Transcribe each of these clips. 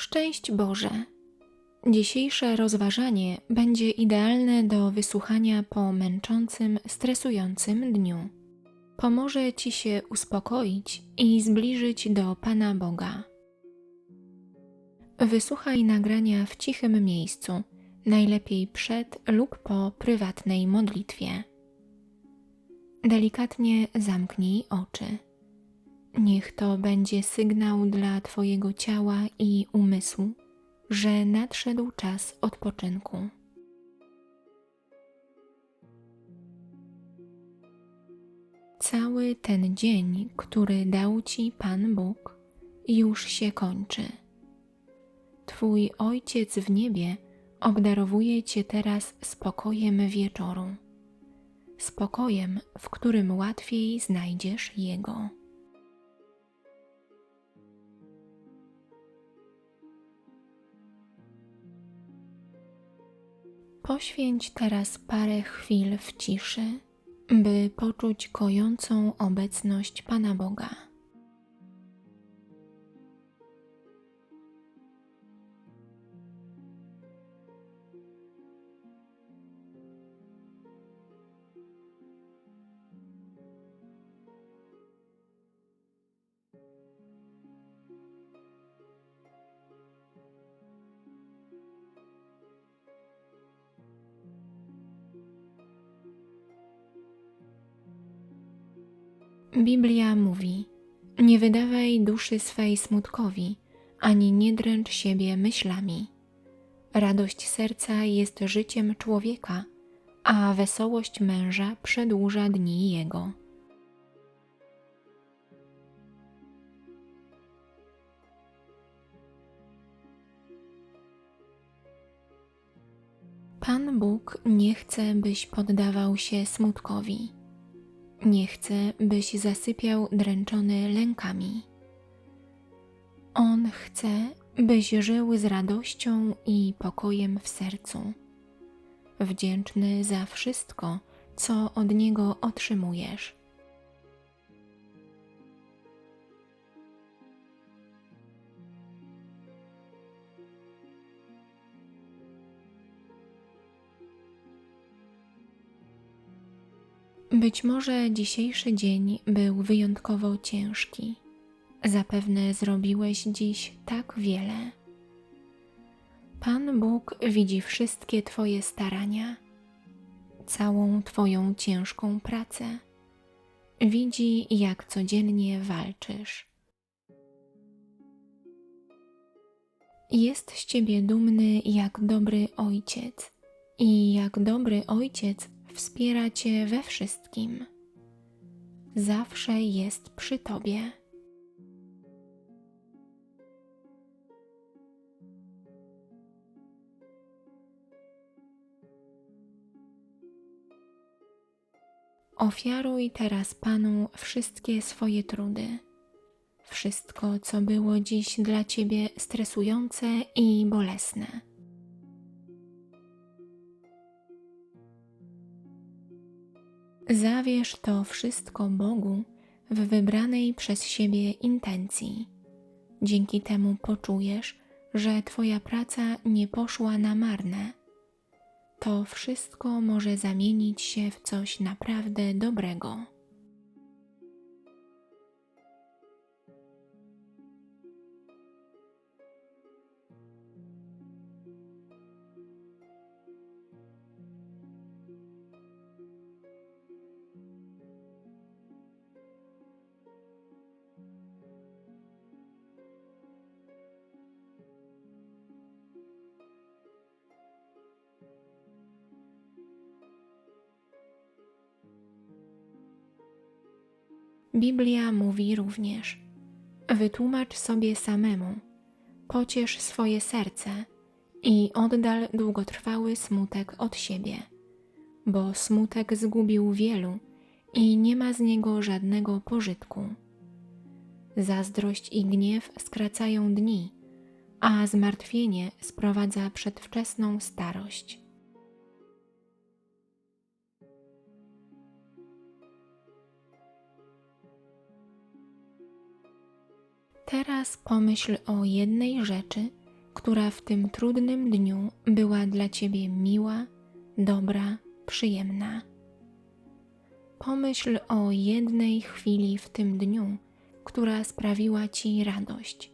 Szczęść Boże! Dzisiejsze rozważanie będzie idealne do wysłuchania po męczącym, stresującym dniu. Pomoże Ci się uspokoić i zbliżyć do Pana Boga. Wysłuchaj nagrania w cichym miejscu, najlepiej przed lub po prywatnej modlitwie. Delikatnie zamknij oczy. Niech to będzie sygnał dla Twojego ciała i umysłu, że nadszedł czas odpoczynku. Cały ten dzień, który dał Ci Pan Bóg, już się kończy. Twój Ojciec w niebie obdarowuje Cię teraz spokojem wieczoru. Spokojem, w którym łatwiej znajdziesz Jego. Poświęć teraz parę chwil w ciszy, by poczuć kojącą obecność Pana Boga. Biblia mówi: Nie wydawaj duszy swej smutkowi, ani nie dręcz siebie myślami. Radość serca jest życiem człowieka, a wesołość męża przedłuża dni jego. Pan Bóg nie chce, byś poddawał się smutkowi. Nie chce, byś zasypiał dręczony lękami. On chce, byś żył z radością i pokojem w sercu, wdzięczny za wszystko, co od Niego otrzymujesz. Być może dzisiejszy dzień był wyjątkowo ciężki. Zapewne zrobiłeś dziś tak wiele. Pan Bóg widzi wszystkie Twoje starania, całą Twoją ciężką pracę. Widzi, jak codziennie walczysz. Jest z Ciebie dumny jak dobry ojciec i jak dobry ojciec wspiera Cię we wszystkim. Zawsze jest przy Tobie. Ofiaruj teraz Panu wszystkie swoje trudy, wszystko, co było dziś dla Ciebie stresujące i bolesne. Zawierz to wszystko Bogu w wybranej przez siebie intencji. Dzięki temu poczujesz, że Twoja praca nie poszła na marne. To wszystko może zamienić się w coś naprawdę dobrego. Biblia mówi również: Wytłumacz sobie samemu, pociesz swoje serce i oddal długotrwały smutek od siebie, bo smutek zgubił wielu i nie ma z niego żadnego pożytku. Zazdrość i gniew skracają dni, a zmartwienie sprowadza przedwczesną starość. Teraz pomyśl o jednej rzeczy, która w tym trudnym dniu była dla Ciebie miła, dobra, przyjemna. Pomyśl o jednej chwili w tym dniu, która sprawiła Ci radość.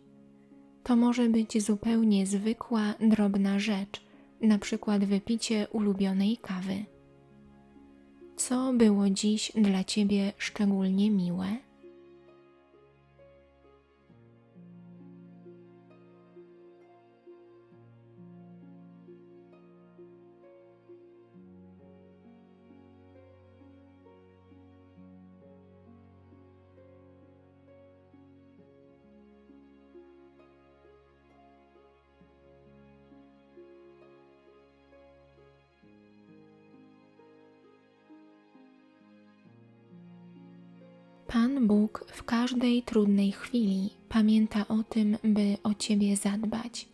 To może być zupełnie zwykła, drobna rzecz, na przykład wypicie ulubionej kawy. Co było dziś dla Ciebie szczególnie miłe? Pan Bóg w każdej trudnej chwili pamięta o tym, by o Ciebie zadbać.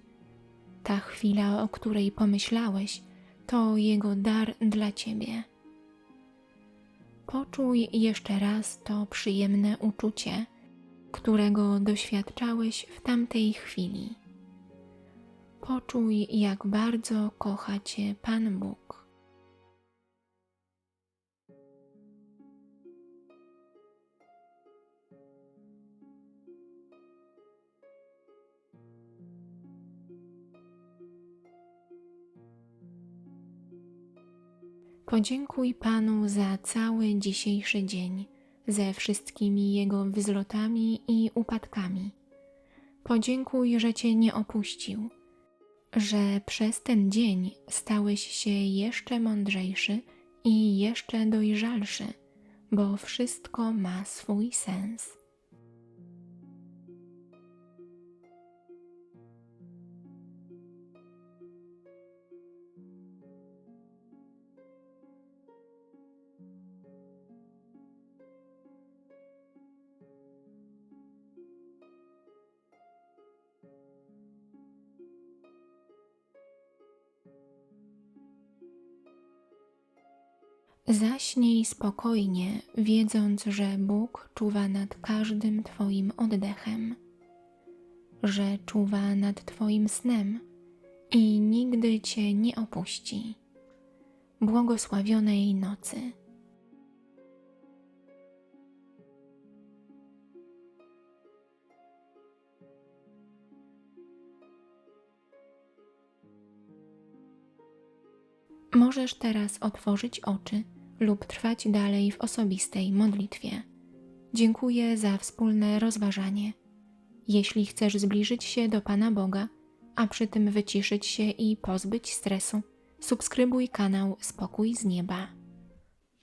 Ta chwila, o której pomyślałeś, to Jego dar dla Ciebie. Poczuj jeszcze raz to przyjemne uczucie, którego doświadczałeś w tamtej chwili. Poczuj, jak bardzo kocha Cię Pan Bóg. Podziękuj Panu za cały dzisiejszy dzień, ze wszystkimi jego wzlotami i upadkami. Podziękuj, że Cię nie opuścił, że przez ten dzień stałeś się jeszcze mądrzejszy i jeszcze dojrzalszy, bo wszystko ma swój sens. Zaśnij spokojnie, wiedząc, że Bóg czuwa nad każdym Twoim oddechem, że czuwa nad Twoim snem i nigdy Cię nie opuści. Błogosławionej nocy. Możesz teraz otworzyć oczy lub trwać dalej w osobistej modlitwie. Dziękuję za wspólne rozważanie. Jeśli chcesz zbliżyć się do Pana Boga, a przy tym wyciszyć się i pozbyć stresu, subskrybuj kanał Spokój z Nieba.